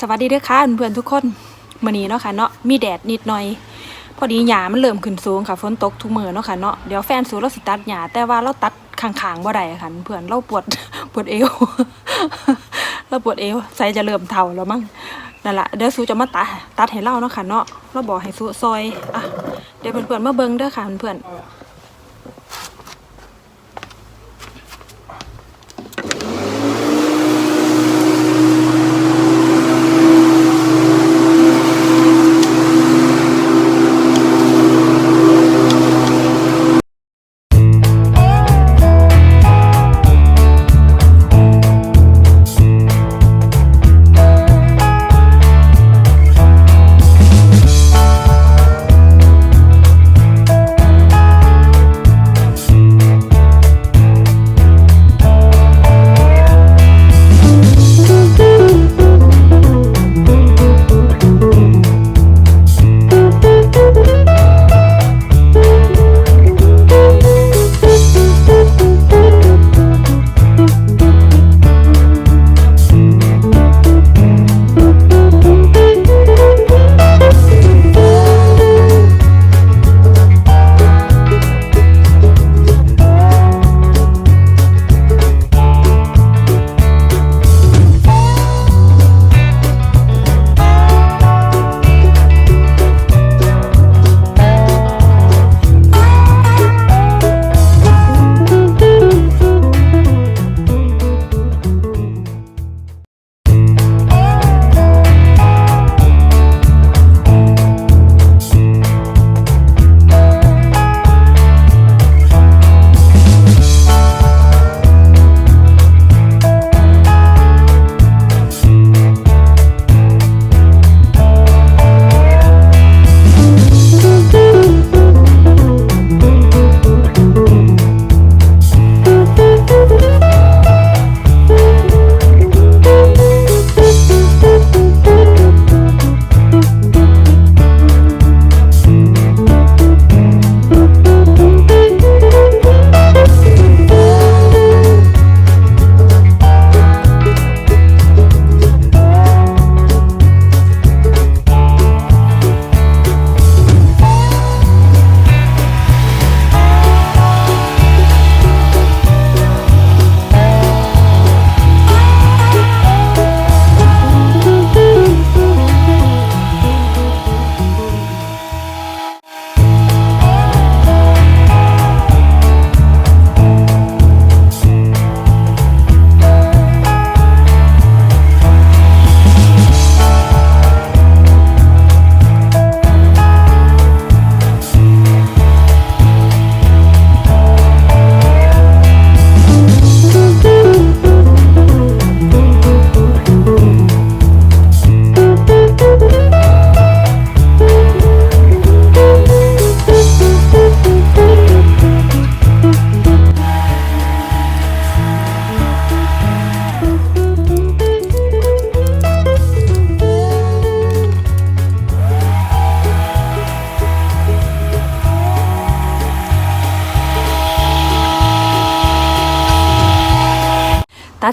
สวัสดีด้อค่ะเพื่อนๆทุกคนมื้อนี้เนาะค่ะเนาะมีแดดนิดหน่อย พอดีหญ้ามันเริ่มขึ้นสูงค่ะฝนตกทุกมือเนาะค่ะเนาะเดี๋ยวแฟนสูเราสิตัดหญ้าแต่ว่าเราตัดข้างๆบ่ได้ค่ะเพื่อนเราปวดปวดเอวเราปวดเอวใส่จะเริ่มเฒ่าแล้วมั้งนั่นแหละเดี๋ยวสูจะมาตัดตัดให้เราเนาะค่ะเนาะเราบอกให้สูซอยอะเดี๋ยวเพื่อนๆมาเบิ่งเด้อค่ะเพื่อนๆ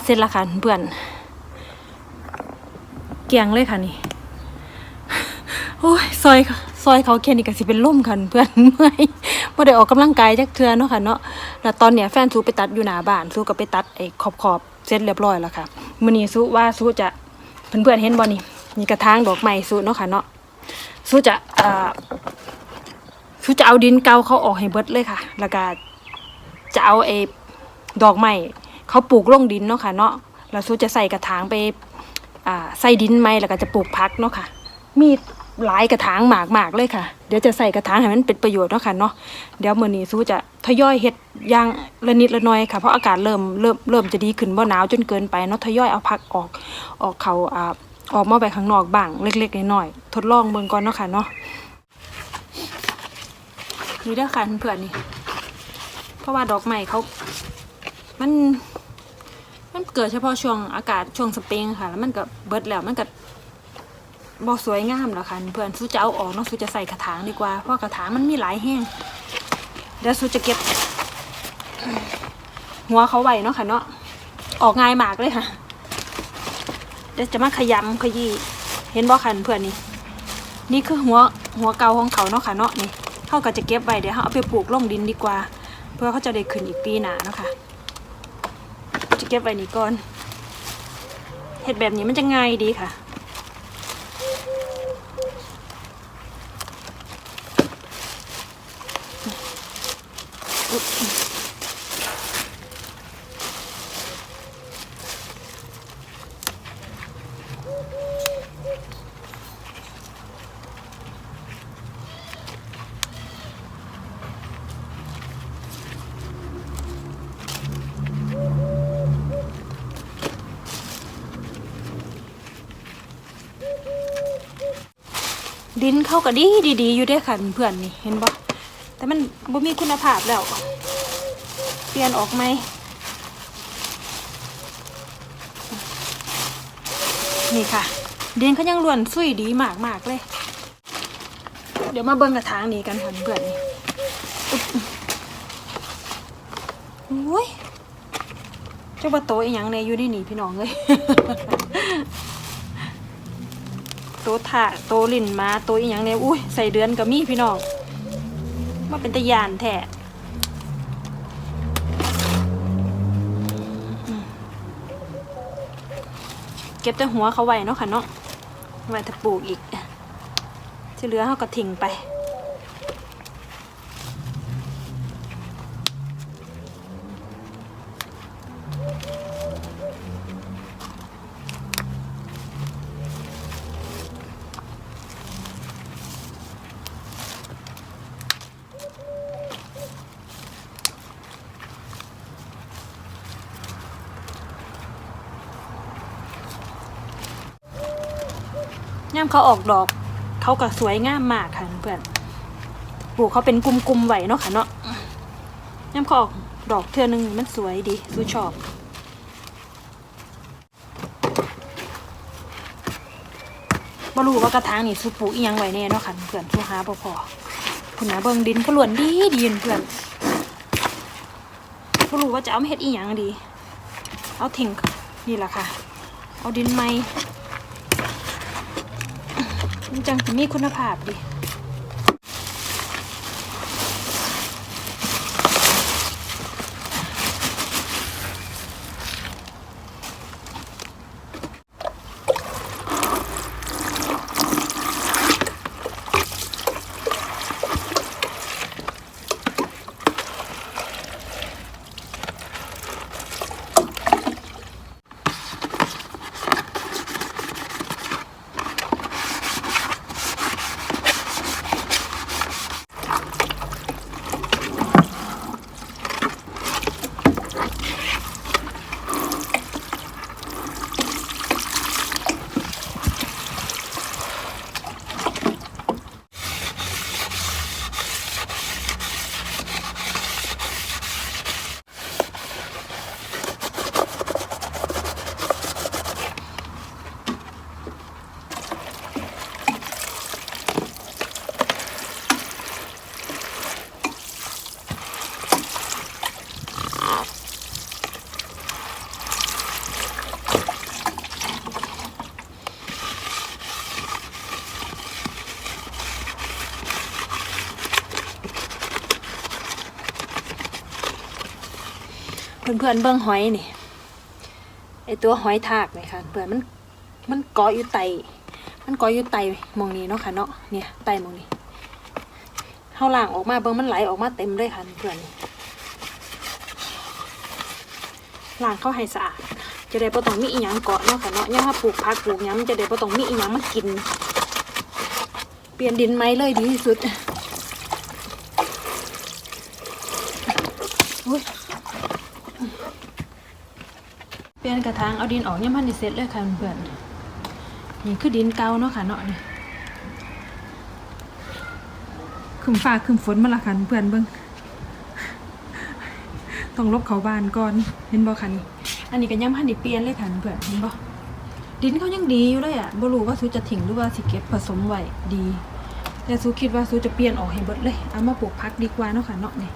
เสร็จและค่ะเพื่อนเกลียงเลยค่ะนี่โอ้ยซอยซอยเขาแค่นี้ก็สิเป็นล่มค่ะเพื่อนเมื่อยบ่ได้ออกกำลังกายจักเทื่อเนาะค่ะเนาะแล้วตอนเนี้ยแฟนซูไปตัดอยู่หน้าบ้านซูก็ไปตัดไอ้ขอบขอบเสร็จเรียบร้อยแล้วค่ะมื้อนี้ซูว่าซูจะเพื่อนๆเห็นบ่นี่มีกระถางดอกไม้ซูเนาะค่ะเนาะซูจะอ่าซูจะเอาดินเก่าเขาออกให้เบิดเลยค่ะ แล้วก็จะเอาไอ้ดอกไม้ เขาปลูกลงดินเนาะค่ะเนาะแล้วซูจะใส่กระถางไปอ่าใส่ดินไหมแล้วก็จะปลูกพักเนาะค่ะ มีหลายกระถางหมากมากๆเลยค่ะ เดี๋ยวจะใส่กระถางให้มันเป็นประโยชน์เนาะค่ะเนาะ เดี๋ยวเมื้อนี้สู้จะทยอยเฮ็ดย่างละนิดละหน่อยค่ะ เพราะอากาศเริ่มเริ่มเริ่มจะดีขึ้นบ่หนาวจนเกินไปเนาะทยอยเอาพักออกออกเขาอ่าออกมาไปข้างนอกบ้างเล็กๆน้อยๆทดลองเบิ่งก่อนเนาะค่ะเนาะนี่เด้อค่ะเพื่อนนี่เพราะว่าดอกไม้เขา มัน มันเกิดเฉพาะช่วงอากาศช่วงสปริงค่ะ แล้วมันก็เบิดแล้วมันก็บอสวยงามแล้วค่ะเพื่อนสู้จะเอาออกเนาะสู้จะใส่กระถางดีกว่าเพราะกระถางมันมีหลายแห้งเดี๋ยวสู้จะเก็บ หัวเขาไว้เนาะค่ะเนาะออกง่ายมากเลยค่ะเดี๋ยวจะมาขยำขยี้เห็นบ่คันเพื่อนนี่นี่คือหัวหัวเก่าของเขาเนาะค่ะเนาะนี่เขาก็จะเก็บไว้เดี๋ยวเขาเอาไปปลูกลงดินดีกว่า เพื่อเขาจะได้ขึ้นอีกปีหนาเนาะค่ะจะ เก็บไว้นี้ก่อนเห็ดแบบนี้มันจะง่ายดีค่ะ ดินเข้ากับดีดีๆอยู่เด้ค่ะเพื่อนนี่เห็นบ่แต่มันบ่มีคุณภาพแล้วเปลี่ยนออกไหมนี่ค่ะ ดินเขายังล้วนซุยดีมากมากเลย เดี๋ยวมาเบิ่งกระถางนี้กันค่ะเพื่อนนี่อุ๊บโอ้ยเจ้าบ่โตอีหยังในอยู่ในนี่พี่น้องเลย โตถาโตลิ่นมาโตอีหยังเนี่ยอุ้ยใส่เดือนกับมีพี่น้องมาเป็นตะยานแท้เก็บแต่หัวเขาไว้เนาะค่ะเนาะไว้ถ้าปลูกอีก ที่เหลือเขาก็ทิ้งไป เขาออกดอก เขาก็สวยงามมากค่ะเพื่อนปลูกเขาเป็นกลุ่มๆไหวเนาะค่ะเนาะย่ามเขาออกดอกเทือนึงมันสวยดีสู้ชอบบ่รู้ว่ากระถางนี่สูปลูกอีหยังไว้แน่เนาะค่ะเพื่อนสู้หาบ่พอคุณนาเบิ่งดินเขาล้วนดีดีเพื่อนบ่รู้ว่าจะเอาเฮ็ดอีหยังดี เอาทิ้งนี่แหละค่ะ เอาดินไหม มันจังสิมีคุณภาพดิ เพื่อนเบิ่งหอยนี่ไอตัวหอยทากนี่ค่ะเพื่อนมันมันเกาะอยู่ไตมันเกาะอยู่ไตมองนี้เนาะค่ะเนาะเนี่ยไตมองนี้เฮาล้างออกมาเบิ่งมันไหลออกมาเต็มเลยค่ะเพื่อนล้างเข้าให้สะอาดจะได้บ่ต้องมีอีหยังเกาะเนาะค่ะเนาะย่ามถ้าปลูกผักปลูกหยังจะได้บ่ต้องมีอีหยังมากิน เปลี่ยนดินไหมเลยดีที่สุดอุ้ย เปลี่ยนกระถางเอาดินออกยังพันดิเสร็จเลยค่ะเพื่อนนี่คือดินเก่าเนาะค่ะเนาะนี่คืมฟ้าคืมฝนมาละค่ะเพื่อนเบิ่งต้องลบเขาบานก่อนเห็นบ่คะนี่อันนี้ก็ยังพันดิเปลี่ยนเลยค่ะเพื่อนเห็นบ่ดินเขายังดีอยู่เลยอะบ่รู้ว่าซูจะทิ้งหรือว่าสิเก็บผสมไว้ดี แต่ซูคิดว่าซูจะเปลี่ยนออกให้เบิดเลยเอามาปลูกพักดีกว่าเนาะค่ะเนาะนี่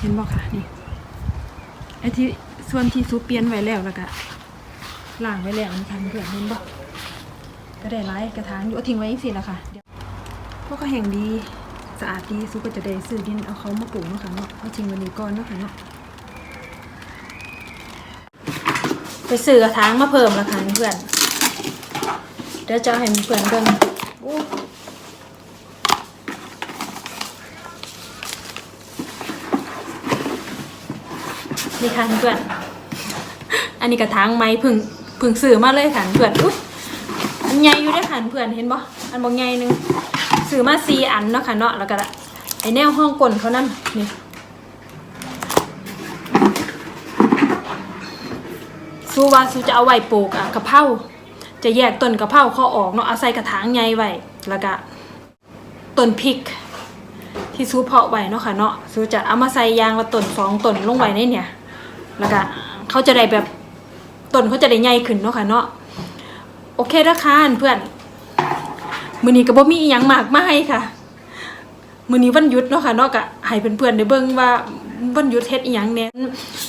เห็นบ่ค่ะนี่ไอ้ที่ ส่วนที่ซูเปลี่ยนไว้แล้วแล้วก็ล้างไว้แล้วนะคะเพื่อนเห็นบ่ก็ได้หลายกระถางอยู่เอาทิ้งไว้จังซี่ล่ะค่ะเดี๋ยวพวกก็แห่งดีสะอาดดีซุก็จะได้ซื้อดินเอาเขามาปลูกเนาะค่ะเนาะเอาทิ้งไว้นี่ก่อนเนาะค่ะเนาะไปซื้อกระถางมาเพิ่มละค่ะเพื่อนเดี๋ยวจะให้เพื่อนเบิ่ง นี่ค่ะเพื่อน อันนี้กระถางไม้พึ่งพึ่งซื้อมาเลยค่ะเพื่อนอุ๊ยอันใหญ่อยู่ด้วยค่ะเพื่อนเห็นบ่อันบ่ใหญ่หนึงซื้อมาสีอันเนาะค่ะเนาะแล้วก็ไอแนวห้องกลนเขานั่นนี่สู้ว่าสู้จะเอาไว้ปลูกอะกะเพราจะแยกต้นกะเพราเขาออกเนาะเอาใส่กระถางใหญ่ไว้แล้วก็ต้นพริก ที่ซูเพาะไว้เนาะค่ะเนาะซูจะเอามาใส่ยางละต้นสองต้นลงไว้ในเนี่ย แล้วก็เขาจะได้แบบต้นเขาจะได้ใหญ่ขึ้นเนาะค่ะเนาะโอเคเด้อค่ะเพื่อนมื้อนี้ก็บ่มีอีหยังมากมายค่ะมื้อนี้วันหยุดเนาะค่ะเนาะก็ให้เพื่อนๆได้เบิ่งว่าวันหยุดเฮ็ดอีหยังแหน่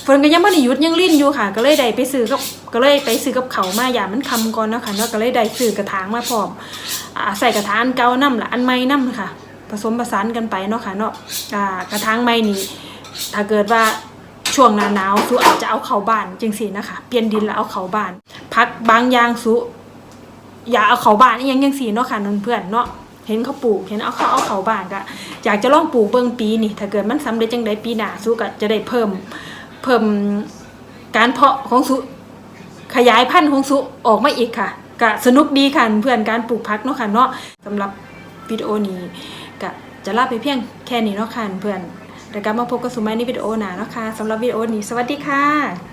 เพิ่นก็ยังบ่ได้หยุดยังลิ้นอยู่ค่ะ ก็เลยได้ไปซื้อกับก็เลยไปซื้อกับเขามาอย่ามันคำก่อนเนาะค่ะเนาะก็เลยได้ซื้อกระถางมาพร้อมอ่าใส่กระถางเก่านํละอันใหม่นํค่ะ ผสมผสานกันไปเนาะค่ะเนาะอ่ากระถางใหม่นี่ถ้าเกิดว่า ช่วงหน้าหนาวสุอาจจะเอาเขาบ้านจังสีนะคะเปลี่ยนดินแล้วเอาเขาบ้าน พักบางอย่างสุอย่าเอาเขาบ้านอีหยังจังสีเนาะค่ะนนเพื่อนเนาะเห็นเขาปลูกเห็นเอาเขาเอาเขาบ้านก็อยากจะลองปลูกเบิ่งปีนี่ถ้าเกิดมันสำเร็จจังใดปีหน้าสุก็จะได้เพิ่มเพิ่มการเพาะของสุขยายพันธุ์ของสุออกมาอีกค่ะก็สนุกดีค่ะเพื่อนการปลูกพักเนาะค่ะเนาะสำหรับวิดีโอนี้ก็จะลาไปเพียงแค่นี้เนาะค่ะเพื่อน เดี๋ยวกลับมาพบกับสุไมในวิดีโอหน้านะคะสำหรับวิดีโอนี้สวัสดีค่ะ